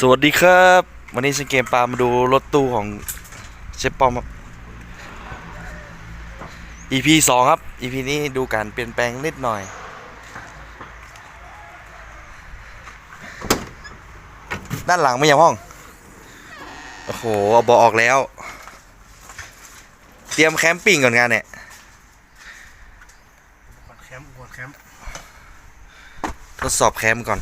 สวัสดีครับ วันนี้ฉันเกมปลามาดูรถตู้ของเชฟปอมครับ EP สองครับ EP นี้ดูการเปลี่ยนแปลงนิดหน่อย ด้านหลังไม่ยังห้อง โอ้โห เอาเบาะออกแล้ว เตรียมแคมปิ้งก่อนงานเนี่ยกดแคมป์กดแคมป์ทดสอบแคมป์ก่อน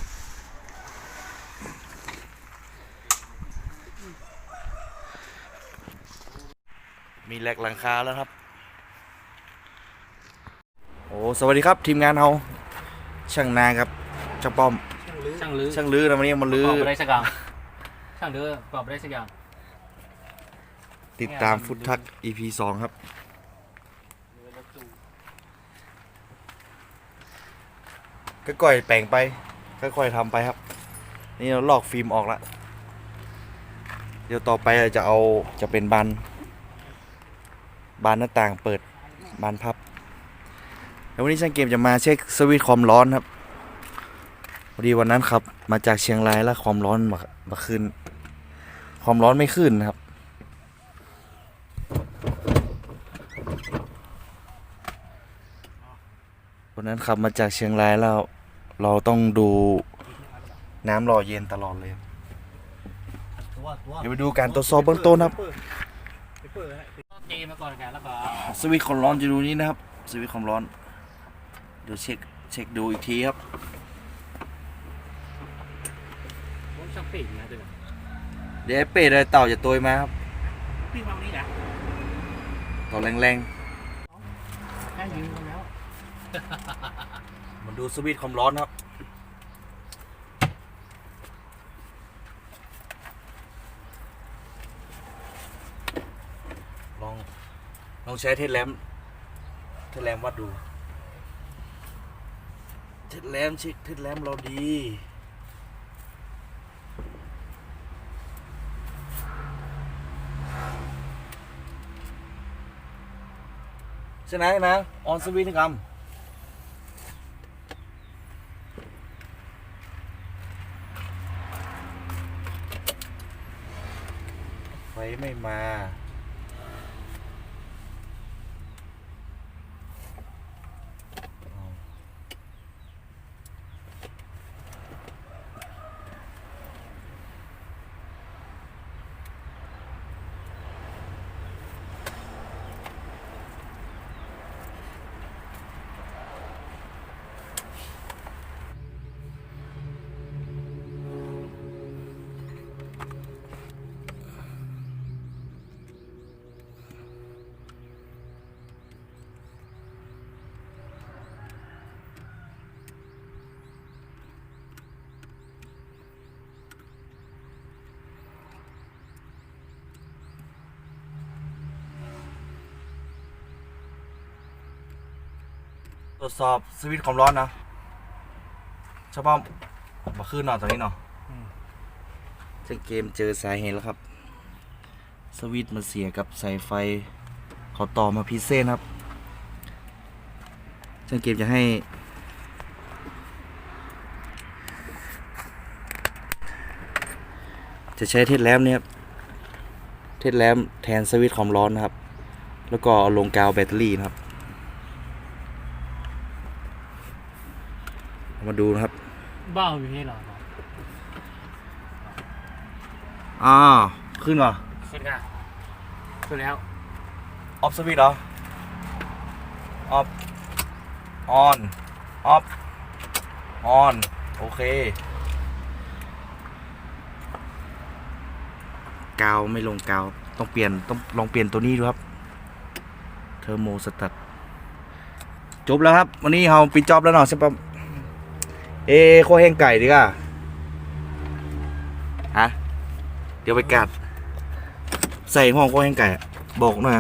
มีแหลกหลังคาแล้วครับ โอ้สวัสดีครับทีมงานเราช่างนาครับช่างป้อมช่างลื้อช่างลื้อนะวันนี้มาลื้อประกอบอะไรสักอย่างช่างลื้อประกอบอะไรสักอย่างติดตามฟุตทัก EP สองครับก็ก่อยแปลงไปก็ค่อยๆทำไปครับ นี่เราลอกฟิล์มออกแล้วเดี๋ยวต่อไปเราจะเอาจะเป็นบาน บานหน้าต่างเปิดบานพับแล้ววันนี้ช่างเกมจะมาเช็คสวิตช์ความร้อนครับพอดีวันนั้นครับ มาจากเชียงรายแล้วความร้อนมามาขึ้น ความร้อนไม่ขึ้นนะครับ วันนั้นขับมาจากเชียงรายแล้ว เราต้องดูน้ำรอเย็นตลอดเลย เดี๋ยวไปดูการตรวจสอบเบื้องต้นครับ ไปเปิดให้เกมมาก่อนกันแล้วก็สวิตช์ความร้อนจะดูนี้นะครับ สวิตช์ความร้อน เดี๋ยวเช็คเช็คดูอีกทีครับผมช่างปีกนะเดี๋ยวเดี๋ยวไอ้เป็ดไอ้เต่าจะโตยมาครับพี่มาวันนี้นะต่อแรงแค่ยืนแล้ว ๆ มันดูสวิตช์ความร้อนครับ ลอง องใช้เทสแลมเทสแลมวัดดู เทสแลมชิเทสแลมเราดีใช่ไหมนะออนสวิตช์นะครับไฟไม่มา รวจสอบสวิตช์ความร้อนนะชาวบ้านมาขึ้นหน่อยตอนนี้เนาะเจ้าเกมเจอสาเหตุแล้วครับ สวิตช์มันเสียกับสายไฟ เขาต่อมาพิเศษครับเจ้าเกมจะให้ จะใช้เทสแลมป์เนี่ยครับ เทสแลมป์แทนสวิตช์ความร้อนนะครับ แล้วก็เอาลงกาวแบตเตอรี่นะครับ มาดูนะครับบ้าอยู่นี่เหรออ่าขึ้นเหรอ ขึ้นค่ะขึ้นแล้ว ออฟสวิตเหรอ ออฟ ออน ออฟ ออน โอเค กาวไม่ลงกาว ต้องเปลี่ยน ต้องลองเปลี่ยนตัวนี้ดูครับ เทอร์โมสตัดจบแล้วครับ วันนี้เราปิดจอบแล้วเนาะใช่ปะ เอโคแห้งไก่ดีก่ะฮะ เดี๋ยวไปกัด ใส่ห้องโคแห้งไก่ บอกหน่อย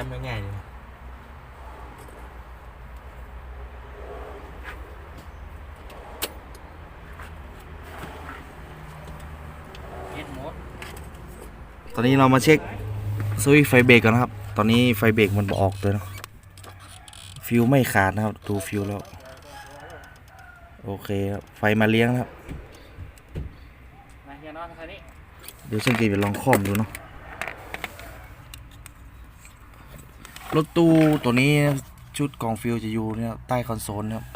นะเฮ็ดแหลมง่ายๆเลยเฮ็ดหมดตอนนี้เรามาเช็คสวิตช์ไฟเบรกก่อนนะครับ ตอนนี้ไฟเบรกมันบออกเลยเนาะฟิวไม่ขาดนะครับ ดูฟิวแล้ว โอเคครับ ไฟมาเลี้ยงนะครับมาเฮียนอนคันนี้เดี๋ยวช่างกีไปลองคล่อมดูเนาะ รถตู้ตัวนี้ชุดกล่องฟิวจะอยู่เนี่ยใต้คอนโซลนะครับ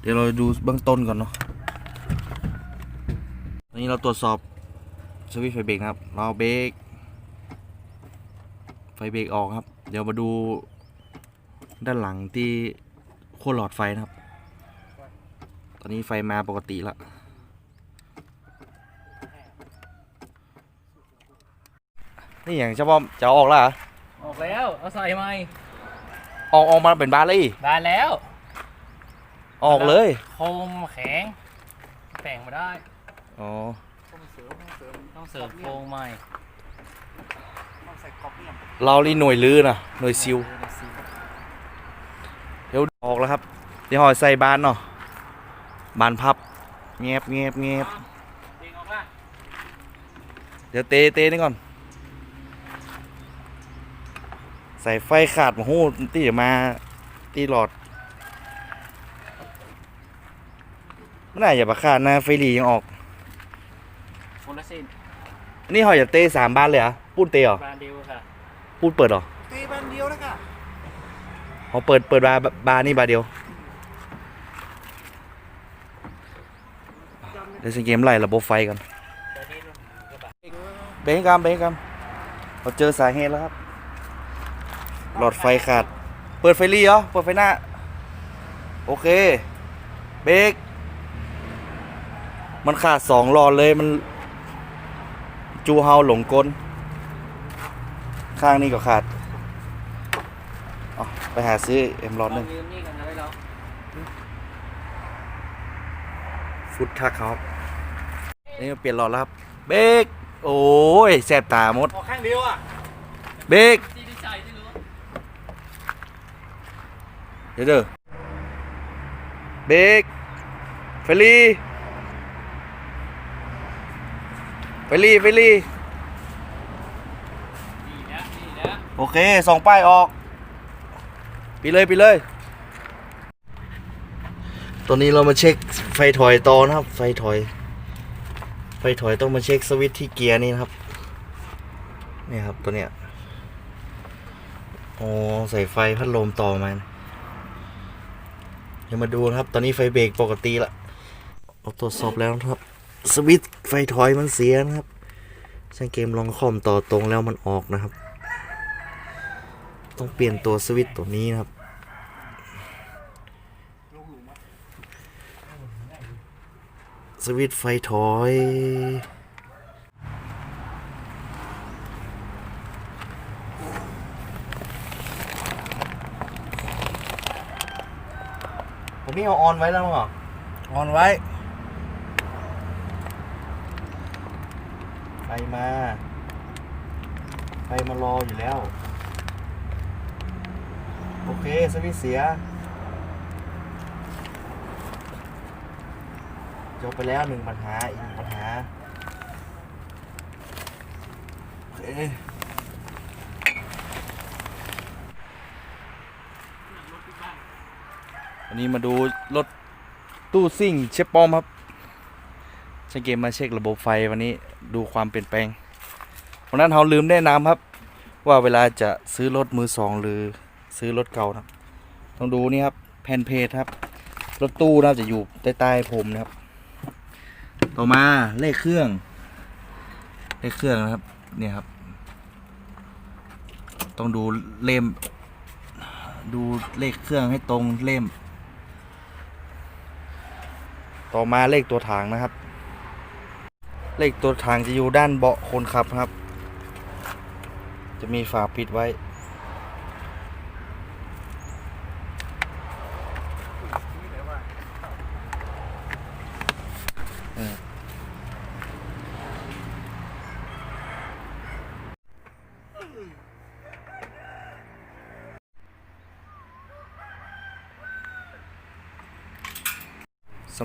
เดี๋ยวเราดูเบื้องต้นก่อนเนาะตอนนี้เราตรวจสอบสวิตช์ไฟเบรกนะครับ เราเบรกไฟเบรกออกครับ เดี๋ยวมาดูด้านหลังที่ขั้วหลอดไฟนะครับ ตอนนี้ไฟมาปกติล้วนี่อย่างเฉพาะจะอออกแล้วเหรอ ออกแล้ว เอาใส่ไหมออกออกมาเป็นบานเลยอีได้แล้วออกเลยโคมแข็งแปลงมาได้ อ๋อต้องเสริมต้องเสริมโคมใหม่ต้องใส่กรอบเนี่ยเราลีหน่วยลื้อนะหน่วยซิลเดี๋ยวออกแล้วครับเดี๋ยวหอยใส่บานเนาะบานพับเงียบเงียบเงียบเด้งออกละเดี๋ยวเตะเตะนี่ก่อน ใส่ไฟขาดมาหูตีมาตีหลอดไม่น่าอย่าประขาดนะไฟหลียังออกคนละเส้นนี่หอยจะเตะสามบานเลยเหรอะปูนเตะเหรอบานเดียวค่ะปูนเปิดเหรอตีบันเดียวแล้วค่ะเขาเปิดเปิดบาร์บาร์นี่บาร์เดียวเดี๋ยวสังเกมไล่ระบบไฟกันแต่นี่มันก็แบบ เบงกามเบงกามเราเจอสาเหตุแล้วครับ หลอดไฟขาด เปิดไฟเลี้ยวเปิดไฟหน้า โอเค เบรก มันขาดสองหลอดเลยมัน จูเฮาหลงกล ข้างนี้ก็ขาดเอาไปหาซื้อเอ็มหลอดหนึ่งยืมนี่กันนะไว้เราฟุตทักครับนี่เปลี่ยนหลอดแล้วครับ เบรกโอ้ยแสบตาหมดออกข้างเดียวอะ เบรก ที่ได้ใส่ที่รู้ เดี๋ยวเด้อเบรกเฟรลี่เฟรลี่เฟรลี่ดีแล้วดีแล้วโอเคสองป้ายออกปีเลยปีเลยตอนนี้เรามาเช็คไฟถอยต่อนะครับ ไฟถอย ไฟถอยต้องมาเช็คสวิตช์ที่เกียร์นี่นะครับนี่ครับตัวเนี้ยโอ้ใส่ไฟพัดลมต่อมานะเดี๋ยวมาดูนะครับ ตอนนี้ไฟเบรกปกติละเราตรวจสอบแล้วนะครับ สวิตช์ไฟถอยมันเสียนะครับช่างเกมลองคอมต่อตรงแล้วมันออกนะครับ ต้องเปลี่ยนตัวสวิตช์ตัวนี้นะครับสวิตช์ไฟถอย นี่เอาออนไว้แล้วเหรอออนไว้ไฟมาไฟมารออยู่แล้ว โอเคสวิตช์เสีย จบไปแล้วหนึ่งปัญหาอีกหนึ่งปัญหา โอเค วันนี้มาดูรถตู้ซิ่งเชฟปอมครับใช้เกมมาเช็คระบบไฟวันนี้ดูความเปลี่ยนแปลงวันนั้นเราลืมแนะนำครับ ว่าเวลาจะซื้อรถมือสองหรือซื้อรถเก่านะครับ ต้องดูนี่ครับแผ่นเพจครับ รถตู้นะครับจะอยู่ใต้ใต้ผมนะครับ ต่อมาเลขเครื่อง เลขเครื่องนะครับเนี่ยครับ ต้องดูเล่ม ดูเลขเครื่องให้ตรงเล่ม ต่อมาเลขตัวถังนะครับ เลขตัวถังจะอยู่ด้านเบาะคนขับครับ จะมีฝาปิดไว้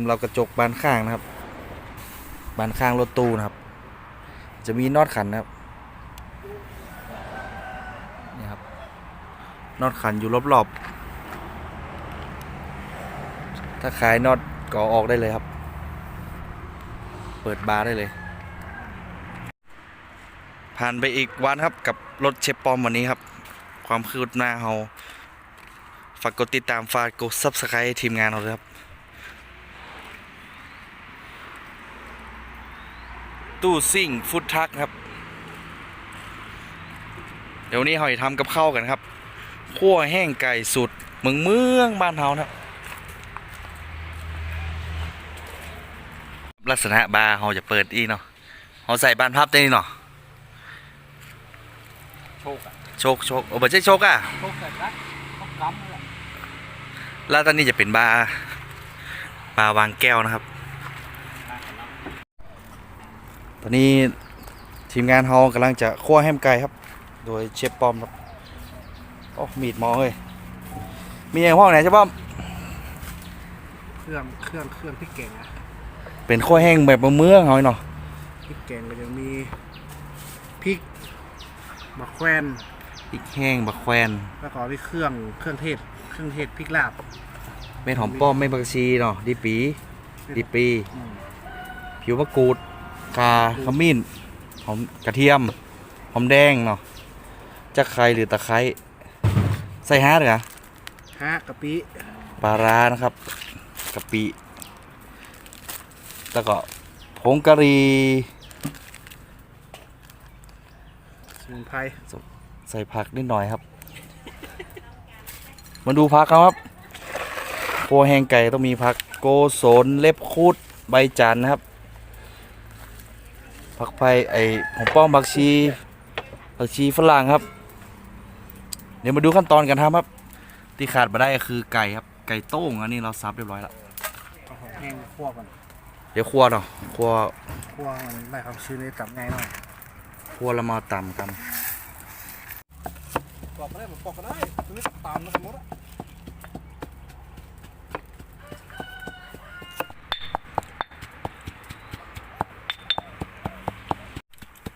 ำหรับกระจกบานข้างนะครับ บานข้างรถตู้นะครับ จะมีน็อตขันนะครับนี่ครับน็อตขันอยู่รอบๆถ้าขายน็อตก็เอออกได้เลยครับ เปิดบาร์ได้เลย ผ่านไปอีกวันครับกับรถเชฟปอมวันนี้ครับ ความคืบหน้าเราฝากกดติดตามฝากกด subscribe ทีมงานเราด้วยครับ ตู้ซิ่งฟุตทักครับ เดี๋ยวนี้เราจะทำกับข้าวกันครับคั่วแห้งไก่สุดเมืองเมืองบ้านเฮานะครับลักษณะบาร์เราจะเปิดอีเนาะเราใส่บานพับได้นี่เนาะโชคอะโชคโชคโอ้บ่ใช่โชคอะโชคเสร็จแล้วต้องกำเลยแล้วตอนนี้จะเป็นบาร์บาร์วางแก้วนะครับ ตอนนี้ทีมงานเฮากำลังจะคั่วแฮมไก่ครับ โดยเชฟปอมครับโอ้มีดหมอเฮ้ยมีอย่างพ่อไหนเชฟปอม เครื่องเครื่องเครื่องพริกแกงนะเป็นคั่วแห้งแบบเมืองเฮาเนาะพริกแกงก็จะมีพริกมะแขวนพริกแห้งบักแควนแล้วก็มีเครื่องเครื่องเทศเครื่องเทศพริกลาบเม็ดหอมป้อมเม็ดผักชีเนาะดิปีดิปี อืมผิวมะกรูด คาขมิ้นหอมกระเทียมหอมแดงเนาะจะไคร้หรือตะไคร้ใส่ฮาร์ดเหรอฮะกะปิปลาร้านะครับกะปิแล้วก็ผงกะหรี่สมุนไพรใส่ผักนิดหน่อยครับ มาดูผักครับโครัวแห้งไก่ต้องมีผักโกศลเล็บคูดใบจันทร์นะครับ ผักไผ่ไอหอมป้อมผักชีผักชีฝรั่งครับ เดี๋ยวมาดูขั้นตอนกันครับครับ ที่ขาดมาได้ก็คือไก่ครับ ไก่โต้งอันนี้เราซับเรียบร้อยแล้วเอาของแห้งคั่วก่อนเดี๋ยวคั่วเนาะคั่วคั่วมันได้ความชื้นได้จับง่ายหน่อยคั่วแล้วมาตำกันปอกก็ได้ผมปอกก็ได้ตัวนี้ตามนะสมมติอะ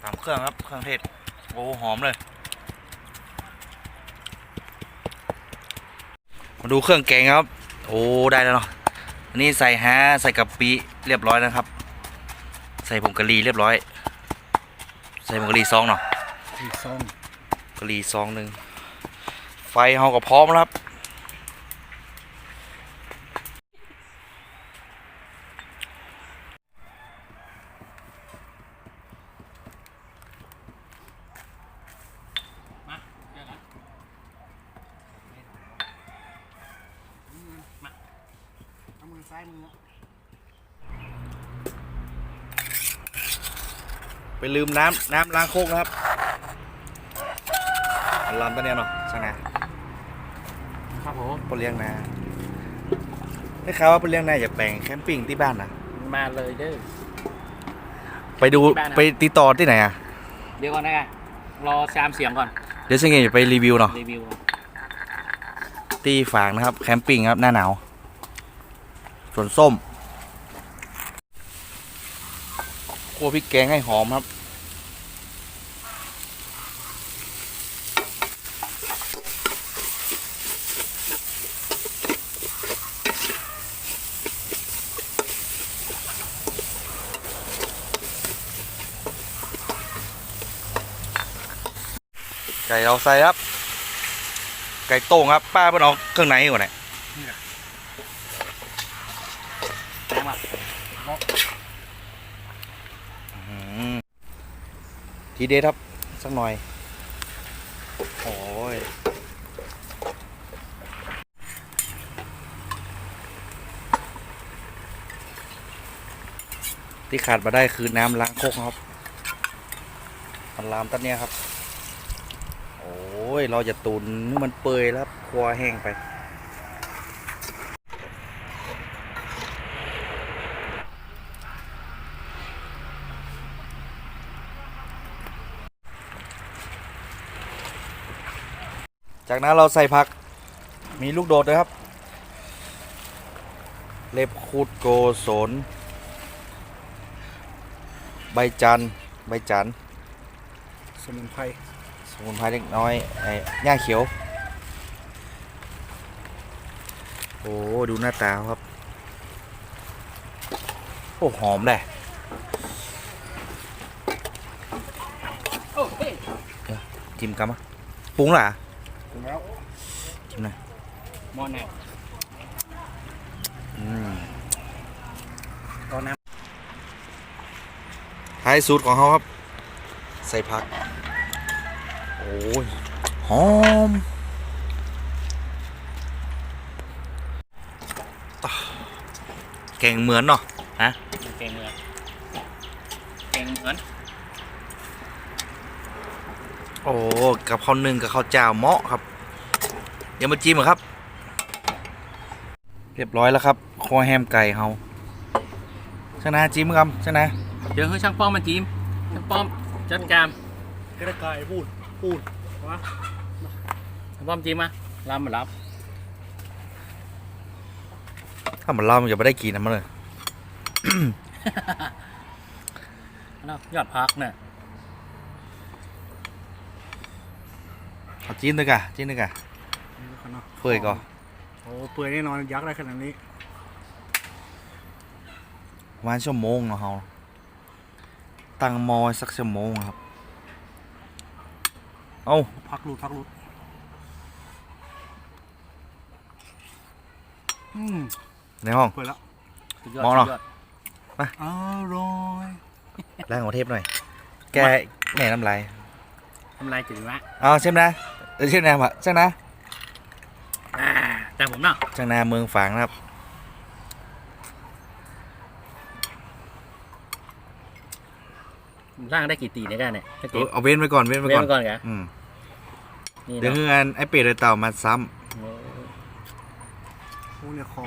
ตาม เครื่องครับ เครื่องเทศ โอ้หอมเลย มาดูเครื่องแกงครับ โอ้ได้แล้วเนาะอันนี้ใส่ฮะใส่กะปิเรียบร้อยนะครับ ใส่ผงกะหรี่เรียบร้อย ใส่ผงกะหรี่ซองเนาะอีกซองกะหรี่ซองหนึ่งไฟเฮาก็พร้อมแล้วครับ มาเดี๋ยวนะ เอามือซ้ายมือ ไป ลืมน้ำน้ำล้างโคกนะครับลำตัวเนี้ยเนาะช่างนะครับผมปเลี้ยงนาได้ข่าวว่าปเลี้ยงนาอยากแปลงแคมปิ้งที่บ้านนะมาเลยเด้อไปดูที่บ้านนะไปติดต่อที่ไหนอะเดี๋ยวก่อนนะรอชามเสียงก่อนเดี๋ยวช่างเองจะไปรีวิวเนาะรีวิวก่อนที่ฝางนะครับแคมปิ้งครับหน้าหนาวส่วนส้มคั่วพริกแกงให้หอมครับ ไก่เราใส่ครับ ไก่โต้งครับ ป้าเพิ่นเอาเครื่องในก่อนเนี่ยแจ้งมาอืมทีเด็ดครับ สักหน่อย โอ้ยที่ขาดมาได้คือน้ำล้างโคกครับมันลามตัดเนี้ยครับโอ้ย เราจะตุนให้มันเปื่อยแล้วครัวแห้งไป จากนั้นเราใส่ผักมีลูกโดดด้วยครับ เล็บคูดโกศลใบจันทร์ใบจันทร์สมุนไพร มุนไพรเล็กน้อยไอ้หญ้าเขียว โอ้ดูหน้าตาเขาครับ โอ้หอมเลยโอ้เฮ้ยจิ้มกันมะปรุงล่ะถึงแล้วจิ้มหน่อยมอนแน่อืมตอนน้ท้ายสูตรของเขาครับ ใส่ผัก โอ้ยหอมอะแกงเหมือนเนาะฮะเก่งเลยเก่งเหมือนโอ้กับข้าวนึ่งกับข้าวเจ้าเหมาะครับเดี๋ยวมาจิ้มเหรอครับ เรียบร้อยแล้วครับคอแฮมไก่เฮาชนะจิ้มครับชนะเดี๋ยวให้ช่างป้อมมาจีมช่างป้อมจัดการำกระกายพูด พูดวะช่างป้อมจีมมารับมารับถ้ามันเล่ามันจะไม่ได้กินนะมันเลย นะยอดพักเนี่ยเอาจิ้มด้วยกะจิ้มด้วยกะเปื่อยก่อนโอ้เปื่อยแน่นอนยักษ์ได้ขนาดนี้ประมาณชั่วโมงเนาะเฮาตั้งหมอไว้สักชั่วโมงครับ เอาพักรูดพักรูดอืมในห้อง เปื่อยแล้วสุดยอดมองเหรอ สุดยอดอร่อยล้างหัวเทปหน่อย แกแหน่น้ำลายทำลายจืดละเอาเช่นนะเออเช่นนะมะเช่นนะอ่าแต่ผมเนาะ ช่างนาเมืองฝางนะครับ ผมส ร้างได้กี่ตีในกันเนี่ยสเอติอเอาเว้นไว้ก่อนเว้นไว้เว้นก่อนไว้ก่อนเหรออืมนี่เดี๋ยวเนาะคืองานไอ้เป็ดไอ้เต่ามาซ้โอ้โอ้เนี่ยคอ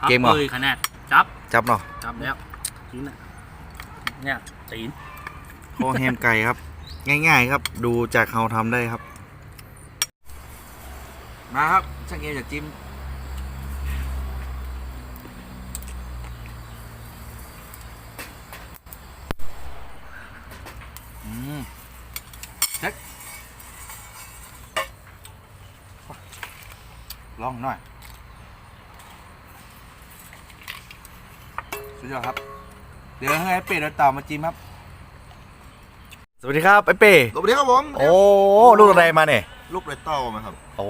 พัเลยขนาดจับำจับเนาะจับแล้วกินอะเนี่ยตีนโคแฮมไก่ครับ ง่าย ๆ ครับ ดูจากเขาทำได้ครับ มาครับช่างเอจะจิ้มอืมเช็ค ลองหน่อย สุดยอดครับ เดี๋ยวให้ไอ้เป็ดเราเต่ามาจิ้มครับ สวัสดีครับไอ้เป้สวัสดีครับผมโอ้ลูกอะไรมาเนี่ยลูกไรเต้ามาครับ โอ้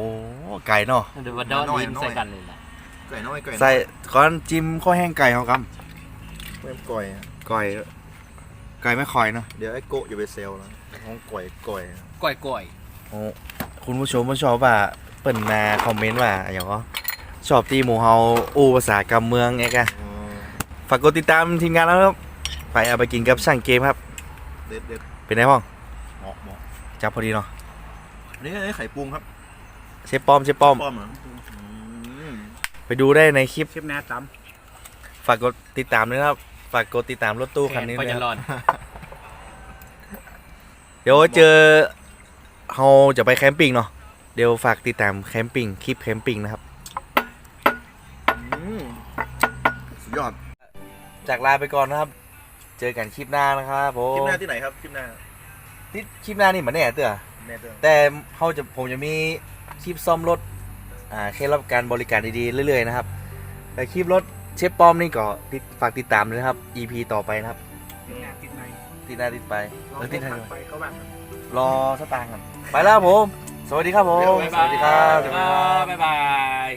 ไก่เนาะเดี๋ยววันดอนน้อยดินน้อยใส่กันเลยนะไก่น้อยไก่น้อยใส่ก้อนจิ้มข้าวแห้งไก่เขาครับเพิ่มก่อยอะก่อยไก่ไม่คอยเนาะเดี๋ยวไอ้โกะอย่าไปเซลแล้วห้องก่อยก่อยก่อยก่อย โอ้คุณผู้ชมผู้ชอบว่าเปิ่นมาคอมเมนต์ว่าอย่างก็ชอบตีหมูเฮาอู้ภาษากำเมืองไงกะอ๋อฝากกดติดตามทีมงานแล้วครับไปเอาไปกินกับช่างเกมครับ เด็ดเด็ดเป็นไงบ้างเหมาะเหมาะจับพอดีเนาะอันนี้ไอ้ไข่ปรุงครับ เชฟป้อมเชฟป้อมป้อมเหรออืมไปดูได้ในคลิปเชฟแน่ตฝากกดติดตามด้วยนะครับ ฝากกดติดตามรถตู้คันนี้ก็ด้วยจะครับร้อนเดี๋ยวเจอเฮาจะไปแคมปิ้งเนาะ เดี๋ยวฝากติดตามแคมปิ้งคลิปแคมปิ้งนะครับอืมสุดยอดจากลาไปก่อนนะครับ เจอกันคลิปหน้านะครับผมคลิปหน้าที่ไหนครับคลิปหน้าที่คลิปหน้านี่เหมือนแน่เตือแน่เด้อแต่เขาจะผมจะมีคลิปซ่อมรถอ่าแค่รับการบริการดีๆเรื่อยๆนะครับ แต่คลิปรถเชฟป้อมนี่ก็ติดฝากติดตามเลยนะครับ EP ต่อไปนะครับำติดหน้าติดในติดหน้าติดไปเออติดหน้าลองไปก็แบบ รอสตางค์กันไปแล้วครับผม สวัสดีครับผม สวัสดีครับ บ๊ายบาย